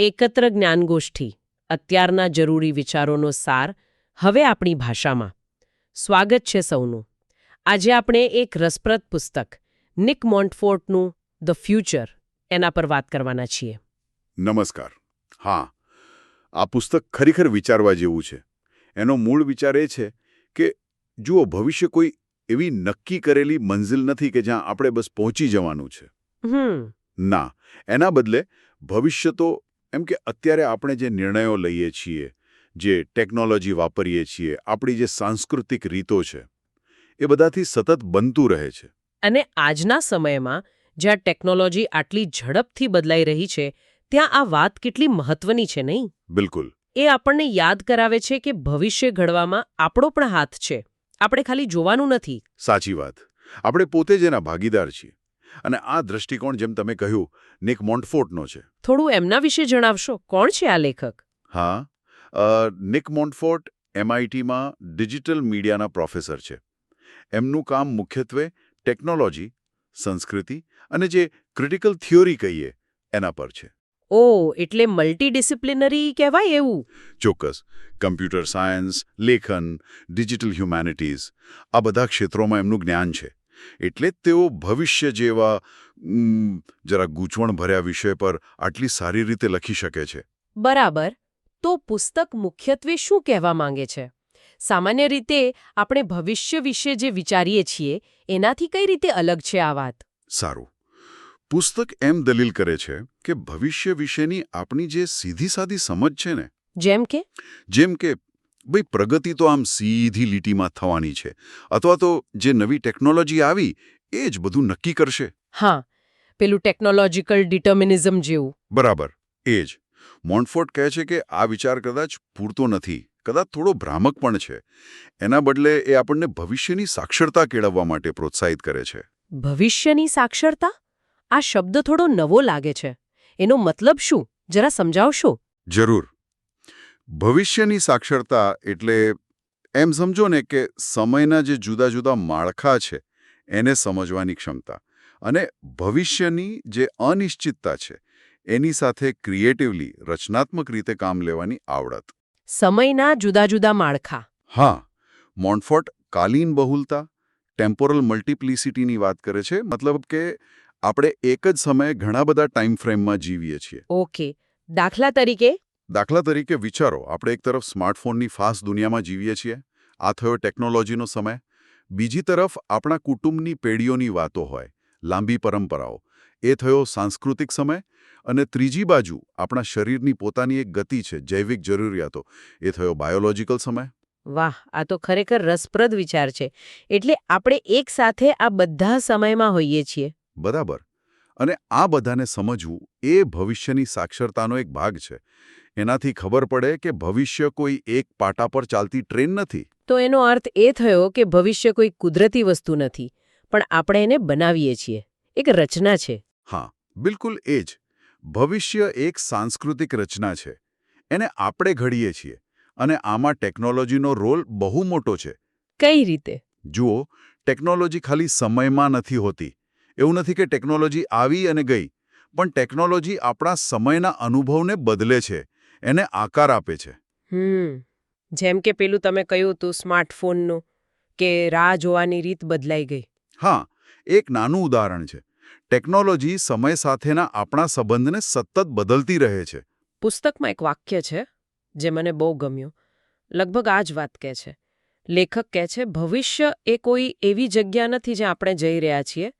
એકત્ર જ્ઞાનગોષ્ઠી અત્યારના જરૂરી વિચારોનો સાર હવે આપણી ભાષામાં. સ્વાગત છે સૌનું. આજે આપણે એક રસપ્રદ પુસ્તક નિક મોન્ટફોર્ટનું ધ ફ્યુચર એના પર વાત કરવાના છીએ. નમસ્કાર. હા આ પુસ્તક ખરેખર વિચારવા જેવું છે. એનો મૂળ વિચાર એ છે કે જુઓ ભવિષ્ય કોઈ એવી નક્કી કરેલી મંઝિલ નથી કે જ્યાં આપણે બસ પહોંચી જવાનું છે. ના એના બદલે ભવિષ્ય તો એમ કે અત્યારે આપણે જે નિર્ણયો લઈએ છીએ જે ટેકનોલોજી વાપરીએ છીએ આપણી જે સાંસ્કૃતિક રીતો છે એ બધાથી સતત બનતું રહે છે. અને આજના સમયમાં જ્યાં ટેકનોલોજી આટલી ઝડપથી બદલાઈ રહી છે ત્યાં આ વાત કેટલી મહત્વની છે નહીં? બિલકુલ. એ આપણને યાદ કરાવે છે કે ભવિષ્ય ઘડવામાં આપણો પણ હાથ છે. આપણે ખાલી જોવાનું નથી. સાચી વાત. આપણે પોતે જ એના ભાગીદાર છીએ. અને આ દ્રષ્ટિકોણ જેમ તમે કહ્યું નિક મોન્ટફોર્ટનો છે. થોડું એમના વિશે જણાવશો? કોણ છે આ લેખક? હા નિક મોન્ટફોર્ટ એમઆઈટીમાં ડિજિટલ મીડિયાના પ્રોફેસર છે. એમનું કામ મુખ્યત્વે ટેકનોલોજી સંસ્કૃતિ અને જે ક્રિટિકલ થિયોરી કહીએ એના પર છે. ઓ એટલે મલ્ટીડિસિપ્લિનરી કહેવાય એવું? ચોક્કસ. કમ્પ્યુટર સાયન્સ લેખન ડિજિટલ હ્યુમેનિટીઝ આ બધા ક્ષેત્રોમાં એમનું જ્ઞાન છે. એટલે જ તેઓ ભવિષ્ય જેવા જરા જરા ગૂંચવણભર્યા વિષય પર આટલી સારી રીતે લખી શકે છે. બરાબર. તો પુસ્તક મુખ્યત્વે શું કહેવા માંગે છે? સામાન્ય રીતે આપણે ભવિષ્ય વિશે જે વિચારીએ છીએ એનાથી કઈ રીતે અલગ છે આ વાત? સારું. પુસ્તક એમ દલીલ કરે છે કે ભવિષ્ય વિશેની આપણી જે સીધી સાદી સમજ છે ને જેમ કે? જેમ કે ભાઈ પ્રગતિ તો આમ સીધી લીટીમાં થવાની છે. અથવા તો જે નવી ટેકનોલોજી આવી એ જ બધું નક્કી કરશે. હા પેલું ટેકનોલોજીકલ ડિટર્મિનિઝમ જેવું. બરાબર એ જ. મોન્ટફોર્ટ કહે છે કે આ વિચાર કદાચ પૂરતો નથી કદાચ થોડો ભ્રામક પણ છે. એના બદલે એ આપણને ભવિષ્યની સાક્ષરતા કેળવવા માટે પ્રોત્સાહિત કરે છે. ભવિષ્યની સાક્ષરતા? આ શબ્દ થોડો નવો લાગે છે. એનો મતલબ શું? જરા સમજાવશો? જરૂર. ભવિષ્યની સાક્ષરતા એટલે એમ સમજો ને કે સમયના જે જુદા જુદા માળખા છે એને સમજવાની ક્ષમતા. અને ભવિષ્યની જે અનિશ્ચિતતા છે એની સાથે ક્રિએટિવલી રચનાત્મક રીતે કામ લેવાની આવડત. સમયના જુદા જુદા માળખા. હા મોન્ટફોર્ટ કાલીન બહુલતા ટેમ્પોરલ મલ્ટિપ્લિસિટીની વાત કરે છે મતલબ કે આપણે એક જ સમયે ઘણા બધા ટાઈમ ફ્રેમમાં જીવીએ છીએ. ઓકે દાખલા તરીકે દાખલા તરીકે વિચારો આપણે એક તરફ સ્માર્ટફોનની ફાસ્ટ દુનિયામાં જીવીએ છીએ આ થયો ટેકનોલોજીનો સમય. બીજી તરફ આપણા કુટુંબની પેઢીઓની વાતો હોય લાંબી પરંપરાઓ એ થયો સાંસ્કૃતિક સમય. અને ત્રીજી બાજુ આપણા શરીરની પોતાની એક ગતિ છે જૈવિક જરૂરિયાતો એ થયો બાયોલોજીકલ સમય. વાહ આ તો ખરેખર રસપ્રદ વિચાર છે. એટલે આપણે એક સાથે આ બધા સમયમાં હોઈએ છીએ. બરાબર. અને આ બધાને સમજવું એ ભવિષ્યની સાક્ષરતાનો એક ભાગ છે. એનાથી ખબર પડે કે ભવિષ્ય કોઈ એક પાટા પર ચાલતી ટ્રેન નથી. તો એનો અર્થ એ થયો કે ભવિષ્ય કોઈ કુદરતી વસ્તુ નથી પણ આપણે એને બનાવીએ છીએ. એક રચના છે. હા બિલકુલ એ જ. ભવિષ્ય એક સાંસ્કૃતિક રચના છે. એને આપણે ઘડીએ છીએ અને આમાં ટેકનોલોજીનો રોલ બહુ મોટો છે. કઈ રીતે? જુઓ ટેકનોલોજી ખાલી સમયમાં નથી હોતી. એવું નથી કે ટેકનોલોજી આવી અને ગઈ પણ ટેકનોલોજી આપણા સમયના અનુભવને બદલે છે. એને આકાર આપે છે. હમ. જેમ કે પેલું તમે કહ્યું હતું સ્માર્ટફોનનું કે રાહ જોવાની રીત બદલાઈ ગઈ. હા એક નાનું ઉદાહરણ છે. ટેકનોલોજી સમય સાથેના આપણા સંબંધને સતત બદલતી રહે છે. પુસ્તકમાં એક વાક્ય છે જે મને બહુ ગમ્યું. લગભગ આ જ વાત કહે છે. લેખક કહે છે ભવિષ્ય એ કોઈ એવી જગ્યા નથી જ્યાં આપણે જઈ રહ્યા છીએ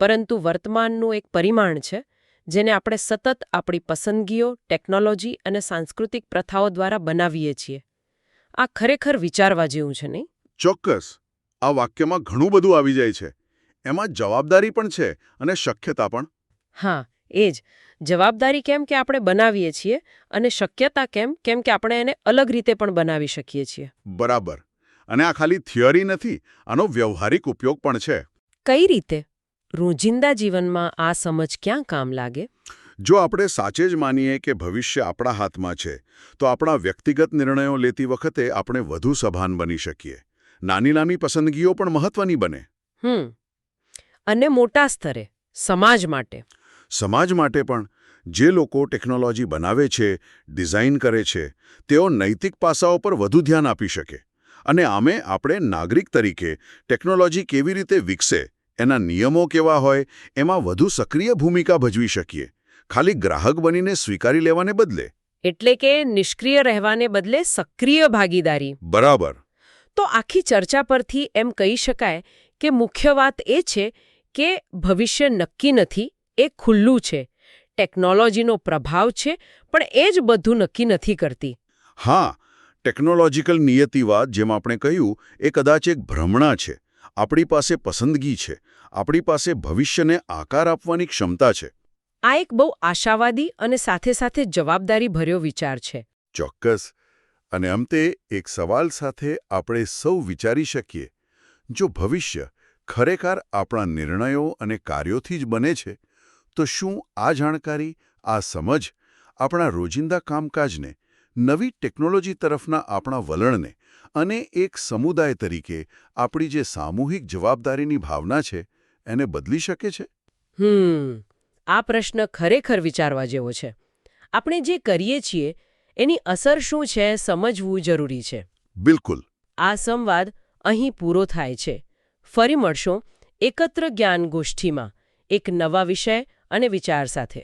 પરંતુ વર્તમાનનું એક પરિમાણ છે જેને આપણે સતત આપણી પસંદગીઓ ટેકનોલોજી અને સાંસ્કૃતિક પ્રથાઓ દ્વારા બનાવીએ છીએ. આ ખરેખર વિચારવા જેવું છે નહીં? ચોક્કસ. આ વાક્યમાં ઘણું બધું આવી જાય છે. એમાં જવાબદારી પણ છે અને શક્યતા પણ. હા એ જ જવાબદારી કેમ કે આપણે બનાવીએ છીએ અને શક્યતા કેમ કેમ કે આપણે એને અલગ રીતે પણ બનાવી શકીએ છીએ. બરાબર. અને આ ખાલી થિયરી નથી આનો વ્યવહારિક ઉપયોગ પણ છે. કઈ રીતે? રોજિંદા જીવનમાં આ સમજ ક્યાં કામ લાગે? જો આપણે સાચે જ માનીએ કે ભવિષ્ય આપણા હાથમાં છે તો આપણા વ્યક્તિગત નિર્ણયો લેતી વખતે આપણે વધુ સભાન બની શકીએ. નાની નાની પસંદગીઓ પણ મહત્વની બને. હમ. અને મોટા સ્તરે સમાજ માટે. સમાજ માટે પણ જે લોકો ટેકનોલોજી બનાવે છે ડિઝાઇન કરે છે તેઓ નૈતિક પાસાઓ પર વધુ ધ્યાન આપી શકે. અને આમે આપણે નાગરિક તરીકે ટેકનોલોજી કેવી રીતે વિકસે એના નિયમો કેવા હોય એમાં વધુ સક્રિય ભૂમિકા ભજવી શકીએ. ખાલી ગ્રાહક બનીને સ્વીકારી લેવાને બદલે. એટલે કે નિષ્ક્રિય રહેવાને બદલે સક્રિય ભાગીદારી. બરાબર. તો આખી ચર્ચા પરથી એમ કહી શકાય કે મુખ્ય વાત એ છે કે ભવિષ્ય નક્કી નથી એ ખુલ્લું છે. ટેકનોલોજીનો પ્રભાવ છે પણ એ જ બધું નક્કી નથી કરતી. હા ટેકનોલોજીકલ નિયતિવાદ જેમ આપણે કહ્યું એ કદાચ એક ભ્રમણા છે. આપણી પાસે પસંદગી છે. આપણી પાસે ભવિષ્યને આકાર આપવાની ક્ષમતા છે. આ એક બહુ આશાવાદી અને સાથે સાથે જવાબદારી ભર્યો વિચાર છે. ચોક્કસ. અને અંતે એક સવાલ સાથે આપણે સૌ વિચારી શકીએ. જો ભવિષ્ય ખરેખર આપણા નિર્ણયો અને કાર્યોથી જ બને છે તો શું આ જાણકારી આ સમજ આપણા રોજિંદા કામકાજને નવી ટેકનોલોજી તરફના આપણા વલણને અને એક સમુદાય તરીકે આપણી જે સામૂહિક જવાબદારીની ભાવના છે એને બદલી શકે છે? હમ આ પ્રશ્ન ખરેખર વિચારવા જેવો છે. આપણે જે કરીએ છીએ એની અસર શું છે સમજવું જરૂરી છે. બિલકુલ. આ સંવાદ અહીં પૂરો થાય છે. ફરી મળશો એકત્ર જ્ઞાન ગોષ્ઠીમાં એક નવા વિષય અને વિચાર સાથે.